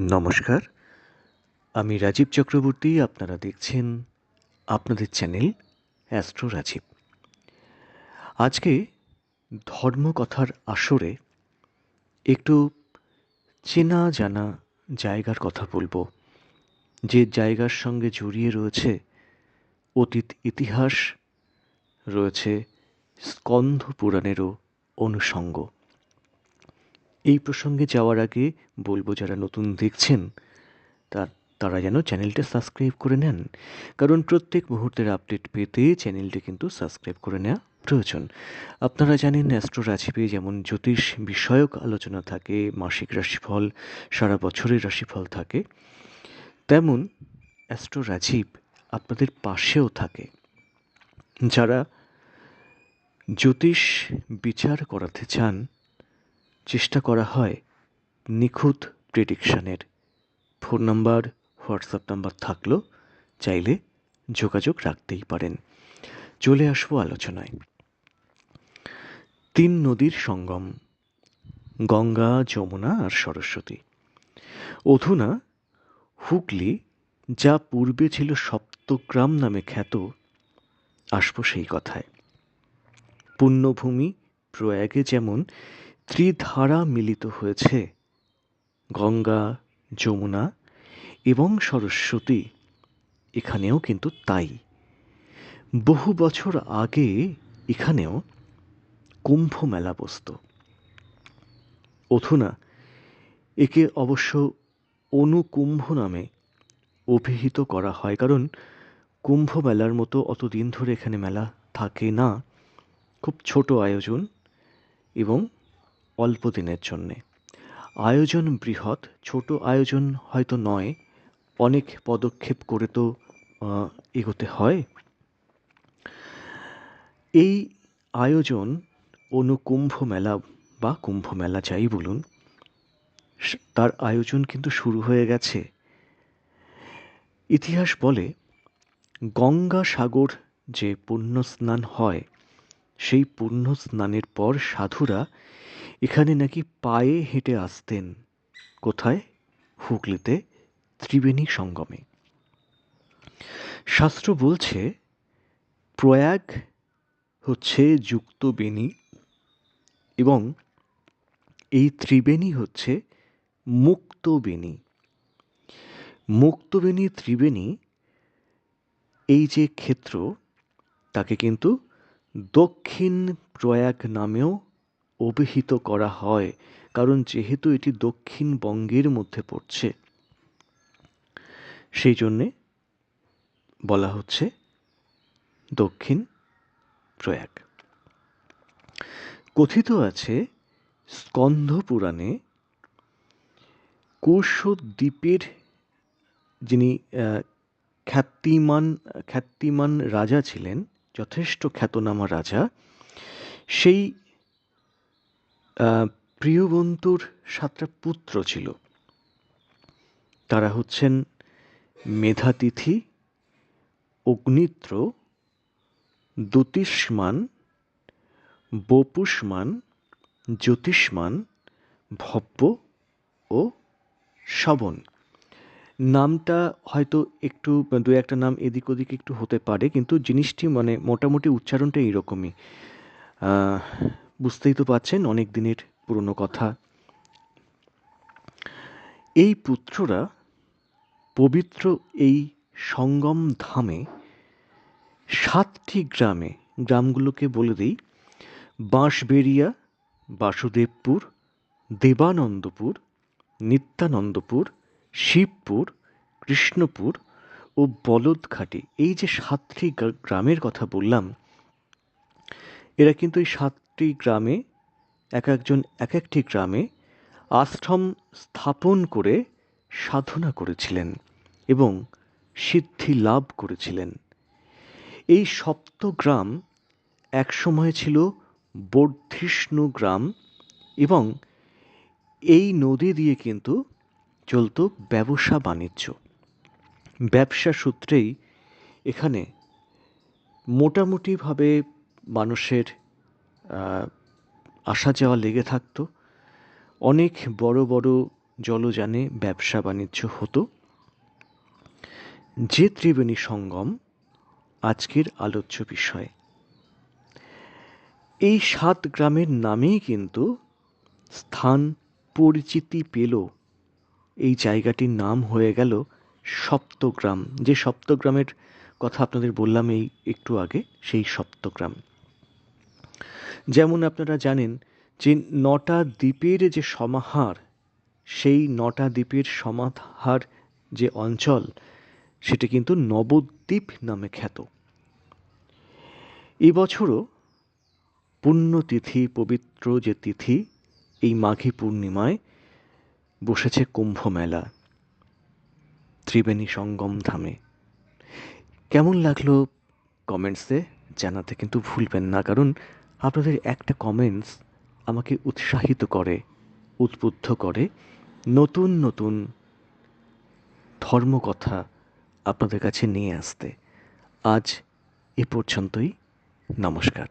নমস্কার। আমি রাজীব চক্রবর্তী, আপনারা দেখছেন আপনাদের চ্যানেল অ্যাস্ট্রো রাজীব। আজকে ধর্মকথার আসরে একটু চেনা জানা জায়গার কথা বলব, যে জায়গার সঙ্গে জড়িয়ে রয়েছে অতীত ইতিহাস, রয়েছে স্কন্ধ পুরাণেরও অনুষঙ্গ এই প্রসঙ্গে যাওয়ার আগে বলব, যারা নতুন দেখছেন, তার, তারা যেন চ্যানেলটা সাবস্ক্রাইব করে নেন। কারণ প্রত্যেক মুহূর্তের আপডেট পেতে চ্যানেলটি কিন্তু সাবস্ক্রাইব করে নেওয়া প্রয়োজন। আপনারা জানেন অ্যাস্ট্রো রাশিপে যেমন জ্যোতিষ বিষয়ক আলোচনা থাকে, মাসিক রাশিফল, সারা বছরের রাশিফল থাকে, তেমন অ্যাস্ট্রো রাজীব আপনাদের পাশেও থাকে। যারা জ্যোতিষ বিচার করাতে চান চেষ্টা করা হয় নিখুঁত প্রেডিকশানের ফোন নাম্বার হোয়াটসঅ্যাপ নাম্বার থাকলেও চাইলে যোগাযোগ রাখতেই পারেন। চলে আসব আলোচনায়। তিন নদীর সঙ্গম, গঙ্গা, যমুনা আর সরস্বতী। অধুনা, হুগলি, যা পূর্বে ছিল সপ্তগ্রাম নামে খ্যাত, আসব সেই কথায়। পুণ্যভূমি প্রয়াগে যেমন ত্রিধারা মিলিত হয়েছে। গঙ্গা, যমুনা এবং সরস্বতী। এখানেও কিন্তু তাই। বহু বছর আগে এখানেও কুম্ভ মেলা বসত। অথুনা একে অবশ্য অনুকুম্ভ নামে অভিহিত করা হয়, কারণ কুম্ভ মেলার মতো অতদিন ধরে এখানে মেলা থাকে না। খুব ছোট আয়োজন এবং অল্প দিনের জন্যে। আয়োজন বৃহৎ, ছোট আয়োজন হয়তো নয়, অনেক পদক্ষেপ করে তো এগোতে হয়। এই আয়োজন অনুকুম্ভ মেলা বা কুম্ভ মেলা যাই বলুন তার আয়োজন কিন্তু শুরু হয়ে গেছে। ইতিহাস বলে, গঙ্গা সাগর যে পুণ্য স্নান হয়, সেই পুণ্য স্নানের পর সাধুরা এখানে নাকি পায়ে হেঁটে আসতেন। কোথায়? হুগলিতে, ত্রিবেণী সঙ্গমে। শাস্ত্র বলছে, প্রয়াগ হচ্ছে যুক্ত বেণী এবং এই ত্রিবেণী হচ্ছে মুক্ত বেণী মুক্তবেণী ত্রিবেণী, এই যে ক্ষেত্র, তাকে কিন্তু দক্ষিণ প্রয়াগ নামেও অভিহিত করা হয়, কারণ যেহেতু এটি দক্ষিণবঙ্গের মধ্যে পড়ছে। সেই জন্যে বলা হচ্ছে দক্ষিণ প্রয়াগ। কথিত আছে, স্কন্ধ পুরাণে কৌশদ্বীপের যিনি খ্যাতিমান খ্যাতিমান রাজা ছিলেন, যথেষ্ট খ্যাতনামা রাজা, সেই প্রিয়বন্তুর সাতটা পুত্র ছিল। তারা হচ্ছেন মেধাতিথি, অগ্নিত্র দ্যুতিষ্মান বপুষ্মান, জ্যোতিষ্মান, ভব্য ও শবন। নামটা হয়তো একটু, দু একটা নাম এদিক ওদিক একটু হতে পারে, কিন্তু জিনিসটি মানে মোটামুটি উচ্চারণটা এইরকমই বুঝতেই তো পাচ্ছেন অনেক দিনের পুরনো কথা। এই পুত্ররা পবিত্র এই সঙ্গম ধামে সাতটি গ্রামে, গ্রামগুলোকে বলে দিই, বাঁশবেড়িয়া, বাসুদেবপুর, দেবানন্দপুর, নিত্যানন্দপুর, শিবপুর, কৃষ্ণপুর ও বলদঘাটি। এই যে সাতটি গ্রামের কথা বললাম, এরা কিন্তু এই সাতটি গ্রামে, এক একজন এক একটি গ্রামে আশ্রম স্থাপন করে সাধনা করেছিলেন এবং সিদ্ধি লাভ করেছিলেন। এই সপ্তগ্রাম একসময় ছিল বর্ধিষ্ণু গ্রাম এবং এই নদী দিয়ে কিন্তু চলত ব্যবসা বাণিজ্য। ব্যবসা সূত্রেই এখানে মোটামুটিভাবে মানুষের আসা যাওয়া লেগে থাকতো। অনেক বড় বড় জলযানে ব্যবসা বাণিজ্য হতো। যে ত্রিবেণী সঙ্গম আজকের আলোচ্য বিষয়। এই সাত গ্রামের নামেই কিন্তু স্থান পরিচিতি পেল। এই জায়গাটির নাম হয়ে গেল সপ্তগ্রাম। যে সপ্তগ্রামের কথা আপনাদের বললাম এই একটু আগে, সেই সপ্তগ্রাম। যেমন আপনারা জানেন যে নটা দ্বীপের যে সমাহার, সেই নটা দ্বীপের সমাহার যে অঞ্চল, সেটা কিন্তু নবদ্বীপ নামে খ্যাত। এবছরও পুণ্যতিথি, পবিত্র যে তিথি, এই মাঘী পূর্ণিমায় বসেছে কুম্ভ মেলা, ত্রিবেণী সঙ্গম ধামে। কেমন লাগল কমেন্টসে জানাতে কিন্তু ভুলবেন না, কারণ আপনাদের একটা কমেন্টস আমাকে উৎসাহিত করে উদ্বুদ্ধ করে নতুন নতুন ধর্মকথা আপনাদের কাছে নিয়ে আসতে। আজ এ পর্যন্তই। নমস্কার।